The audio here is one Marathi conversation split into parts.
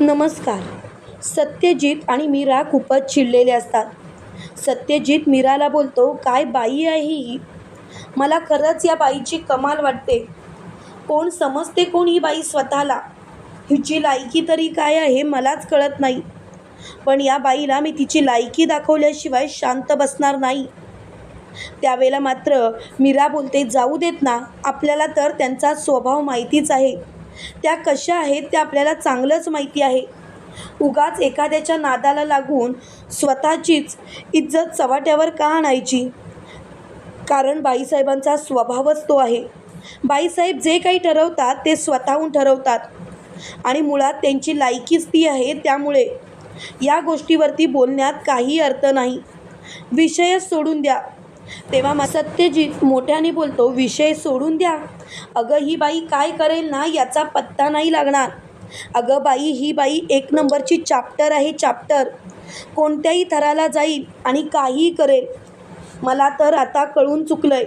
नमस्कार. सत्यजित आणि मीरा खूपच चिडलेले असतात. सत्यजित मीराला बोलतो काय बाई आहे ही? मला खरंच या बाईची कमाल वाटते. कोण समजते कोण ही बाई स्वतःला? हिची लायकी तरी काय आहे मलाच कळत नाही. पण या बाईला मी तिची लायकी दाखवल्याशिवाय शांत बसणार नाही. त्यावेळेला मात्र मीरा बोलते जाऊ देत ना. आपल्याला तर त्यांचा स्वभाव माहितीच आहे. त्या कशा आहेत त्या आपल्याला चांगलंच माहिती आहे. उगाच एखाद्याच्या नादाला लागून स्वतःचीच इज्जत चव्हाट्यावर का आणायची? कारण बाईसाहेबांचा स्वभावच तो आहे. बाईसाहेब जे काही ठरवतात ते स्वतःहून ठरवतात. आणि मुळात त्यांची लायकीच ती आहे त्यामुळे या गोष्टीवरती बोलण्यात काही अर्थ नाही. विषयच सोडून द्या. तेव्हा मा सत्यजित मोठ्याने बोलतो विषय सोडून द्या. अगं ही बाई काय करेल ना याचा पत्ता नाही लागणार. अगं बाई ही बाई एक नंबरची चाप्टर आहे चाप्टर कोणत्याही थराला जाईल आणि काहीही करेल. मला तर आता कळून चुकलंय.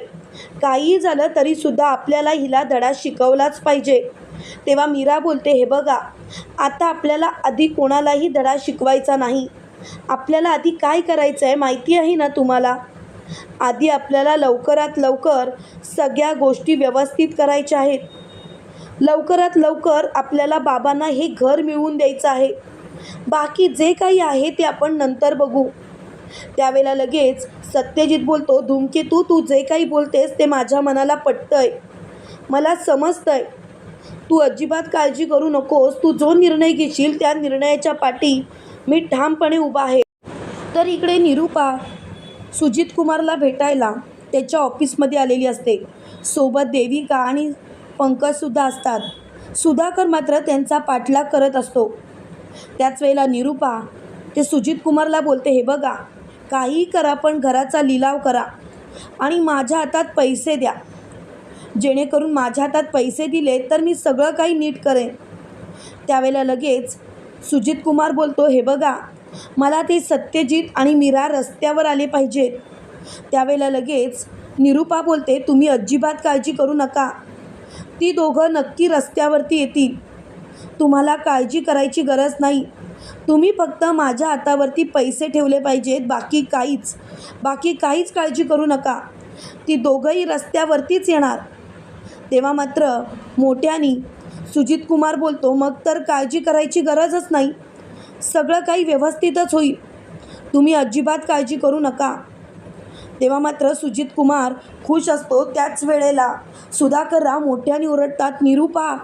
काही झालं तरीसुद्धा आपल्याला हिला धडा शिकवलाच पाहिजे. तेव्हा मीरा बोलते हे बघा आता आपल्याला आधी कोणालाही धडा शिकवायचा नाही. आपल्याला आधी काय करायचं आहे माहिती आहे ना तुम्हाला? आधी आपल्याला लवकरात लवकर सगळ्या गोष्टी व्यवस्थित करायच्या आहेत. लवकरात लवकर आपल्याला बाबांना हे घर मिळवून द्यायचं आहे. बाकी जे काही आहे ते आपण नंतर बघू. त्यावेळेला लगेच सत्यजित बोलतो धूमकेतू तू जे काही बोलतेस ते माझ्या मनाला पटतंय. मला समजतंय. तू अजिबात काळजी करू नकोस. तू जो निर्णय घेशील त्या निर्णयाच्या पाठी मी ठामपणे उभा आहे. तर इकडे निरूपा सुजित कुमारला भेटायला त्याच्या ऑफिसमध्ये आलेली असते. सोबत देविका आणि पंकजसुद्धा असतात. सुधाकर मात्र त्यांचा पाठलाग करत असतो. त्याच वेळेला निरूपा ते सुजित कुमारला बोलते हे बघा काही करा पण घराचा लिलाव करा आणि माझ्या हातात पैसे द्या. जेणेकरून माझ्या हातात पैसे दिले तर मी सगळं काही नीट करेन. त्यावेळेला लगेच सुजित कुमार बोलतो हे बघा मला ती सत्यजित आणि मीरा रस्त्यावर आले पाहिजेत त्यावेळेला लगेच निरूपा बोलते तुम्ही अजिबात काळजी करू नका. ती दोघं नक्की रस्त्यावरती येतील. तुम्हाला काळजी करायची गरज नाही. तुम्ही फक्त माझ्या हातावरती पैसे ठेवले पाहिजेत बाकी काहीच बाकी काहीच काळजी करू नका. ती दोघंही रस्त्यावरतीच येणार. तेव्हा मात्र मोठ्यानी सुजित कुमार बोलतो मग तर काळजी करायची गरजच नाही. सगळं काही व्यवस्थितच होईल. तुम्ही अजिबात काळजी करू नका. तेव्हा मात्र सुजित कुमार खुश असतो त्याच वेळेला. सुधाकरराव मोठ्याने ओरडतात निरूपा.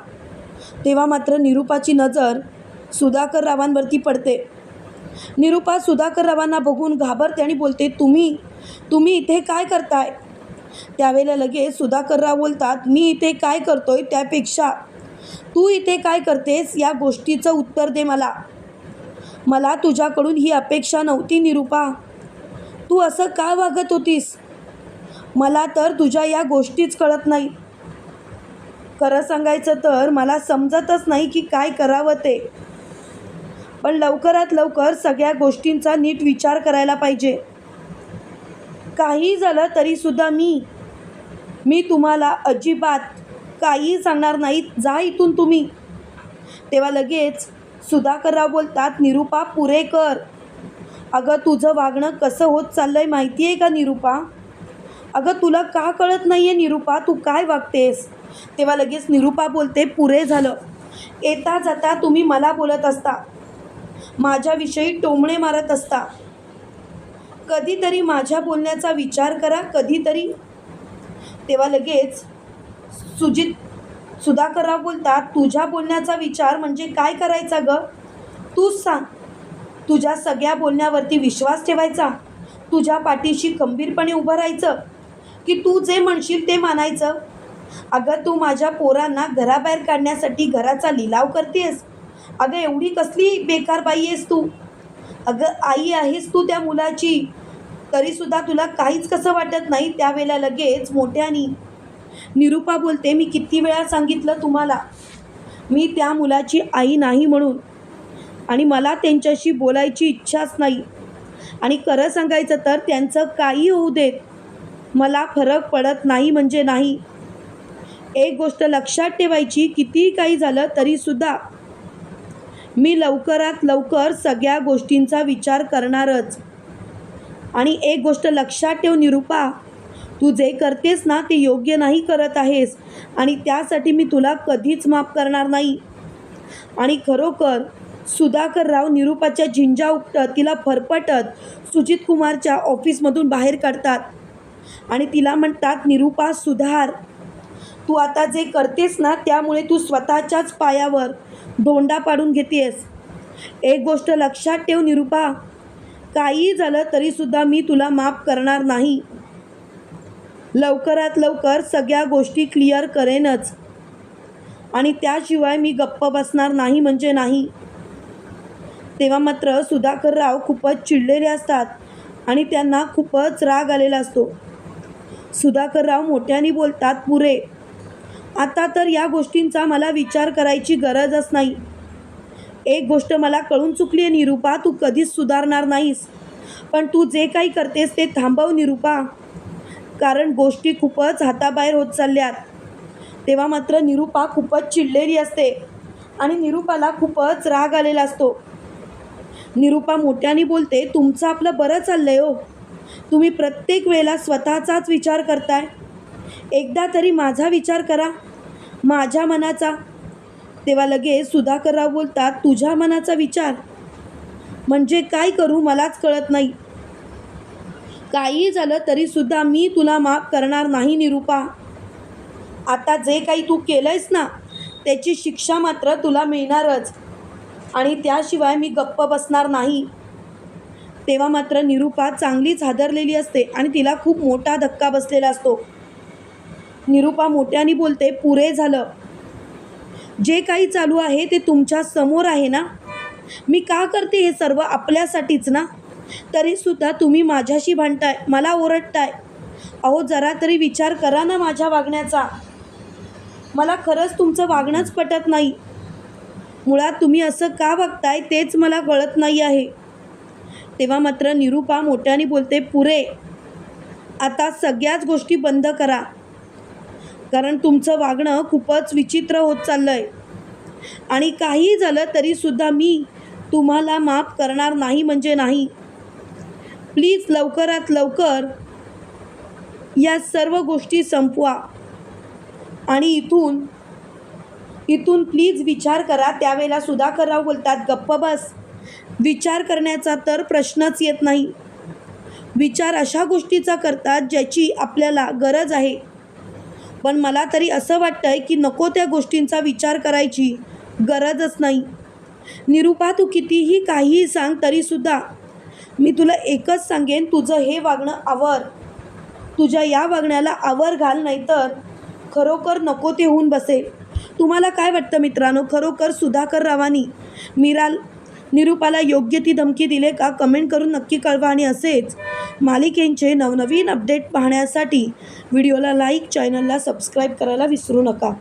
तेव्हा मात्र निरूपाची नजर सुधाकररावांवरती पडते. निरूपा सुधाकररावांना बघून घाबरते आणि बोलते तुम्ही तुम्ही इथे काय करताय? त्यावेळेला लगेच सुधाकरराव बोलतात मी इथे काय करतोय त्यापेक्षा? तू इथे काय करतेस? या गोष्टीचं उत्तर दे मला. मला तुझ्याकडून ही अपेक्षा नव्हती निरूपा. तू असं का वागत होतीस? मला तर तुझ्या या गोष्टीच कळत नाही. खरं सांगायचं तर मला समजतच नाही की काय करावं ते. पण लवकरात लवकर सगळ्या गोष्टींचा नीट विचार करायला पाहिजे. काही झालं तरीसुद्धा मी मी तुम्हाला अजिबात काही सांगणार नाहीत. जा इथून तुम्ही. तेव्हा लगेच सुधाकरराव बोलतात निरूपा पुरे कर. अगं तुझं वागणं कसं होत चाललं आहे माहिती आहे का निरूपा? अगं तुला का कळत नाही आहे निरूपा तू काय वागतेस? तेव्हा लगेच निरूपा बोलते पुरे झालं. येता जाता तुम्ही मला बोलत असता. माझ्याविषयी टोमणे मारत असता. कधीतरी माझ्या बोलण्याचा विचार करा कधीतरी. तेव्हा लगेच सुजित सुधाकरराव बोलतात तुझ्या बोलण्याचा विचार म्हणजे काय करायचा ग? तूच सांग. तुझ्या सगळ्या बोलण्यावरती विश्वास ठेवायचा? तुझ्या पाठीशी खंबीरपणे उभं राहायचं? की तू जे म्हणशील ते मानायचं? अगं तू माझ्या पोरांना घराबाहेर काढण्यासाठी घराचा लिलाव करतेस. अगं एवढी कसली बेकार बाई आहेस तू? अगं आई आहेस तू त्या मुलाची. तरीसुद्धा तुला काहीच कसं वाटत नाही त्यावेळेला लगेच मोठ्यानी निरूपा बोलते मी किती वेळा सांगितलं तुम्हाला? मी त्या मुलाची आई नाही म्हणून. आणि मला त्यांच्याशी बोलायची इच्छाच नाही. आणि खरं सांगायचं तर त्यांचं काही होऊ देत. मला फरक पडत नाही म्हणजे नाही. एक गोष्ट लक्षात ठेवायची कितीही काही झालं तरीसुद्धा मी लवकरात लवकर सगळ्या गोष्टींचा विचार करणारच. आणि एक गोष्ट लक्षात ठेव निरूपा तू जे करतेस ना ते योग्य नाही करत आहेस. आणि त्यासाठी मी तुला कधीच माफ करणार नाही. आणि खरोखर सुधाकरराव निरूपाच्या झिंजा उपटत तिला फरफटत सुजित कुमारच्या ऑफिसमधून बाहेर काढतात. आणि तिला म्हणतात निरूपा सुधार. तू आता जे करतेस ना त्यामुळे तू स्वतःच्याच पायावर दोंडा पाडून घेतेस. एक गोष्ट लक्षात ठेव निरूपा. काही झालं तरीसुद्धा मी तुला माफ करणार नाही. लवकरात लवकर सगळ्या गोष्टी क्लिअर करेनच. आणि त्याशिवाय मी गप्प बसणार नाही म्हणजे नाही. तेव्हा मात्र सुधाकरराव खूपच चिडलेले असतात आणि त्यांना खूपच राग आलेला असतो. सुधाकरराव मोठ्याने बोलतात पुरे आता तर या गोष्टींचा मला विचार करायची गरजच नाही. एक गोष्ट मला कळून चुकली आहे निरूपा तू कधीच सुधारणार नाहीस. पण तू जे काही करतेस ते थांबव निरूपा. कारण गोष्टी खूपच हाताबाहेर होत चालल्यात. तेव्हा मात्र निरूपा खूपच चिडलेली असते आणि निरूपाला खूपच राग आलेला असतो. निरूपा मोठ्याने बोलते तुमचं आपलं बरं चाललं आहे हो. तुम्ही प्रत्येक वेळेला स्वतःचाच विचार करताय. एकदा तरी माझा विचार करा. माझ्या मनाचा. तेव्हा लगेच सुधाकरराव बोलतात तुझ्या मनाचा विचार. म्हणजे काय करू मलाच कळत नाही. काही झालं तरीसुद्धा मी तुला माफ करणार नाही निरूपा. आता जे काही तू केलंयस ना त्याची शिक्षा मात्र तुला मिळणारच. आणि त्याशिवाय मी गप्प बसणार नाही. तेव्हा मात्र निरूपा चांगलीच हादरलेली असते आणि तिला खूप मोठा धक्का बसलेला असतो. निरूपा मोठ्याने बोलते पुरे झालं. जे काही चालू आहे ते तुमच्यासमोर आहे ना? मी का करते हे सर्व आपल्यासाठीच ना? तरीसुद्धा तुम्ही माझ्याशी भांडताय मला ओरडताय. अहो जरा तरी विचार करा ना माझ्या वागण्याचा. मला खरंच तुमचं वागणंच पटत नाही. मुळात तुम्ही असं का वागताय तेच मला कळत नाही आहे. तेव्हा मात्र निरूपा मोठ्याने बोलते पुरे आता सगळ्याच गोष्टी बंद करा. कारण तुमचं वागणं खूपच विचित्र होत चाललं आहे आणि काहीही झालं तरीसुद्धा मी तुम्हाला माफ करणार नाही म्हणजे नाही. प्लीज लवकरात लवकर या सर्व गोष्टी संपवा. आणि इथून इथून प्लीज विचार करा. त्यावेळेला सुधाकरराव बोलतात गप्प बस. विचार करण्याचा तर प्रश्नच येत नाही. विचार अशा गोष्टीचा करतात ज्याची आपल्याला गरज आहे. पण मला तरी असं वाटतं आहे की नको त्या गोष्टींचा विचार करायची गरजच नाही. निरूपा तू कितीही काहीही सांग तरीसुद्धा मी तुला एकच सांगेन तुझं हे वागणं आवर. तुझ्या या वागण्याला आवर घाल नाहीतर खरोखर नको ते होऊन बसेल तुम्हाला काय वाटतं मित्रांनो? खरोखर सुधाकर रावानी मिराल निरूपाला योग्य ती धमकी दिले का? कमेंट करून नक्की कळवा आणि असेच मालिकेंचे नवनवीन अपडेट पाहण्यासाठी व्हिडिओला लाईक चॅनलला सबस्क्राईब करायला विसरू नका.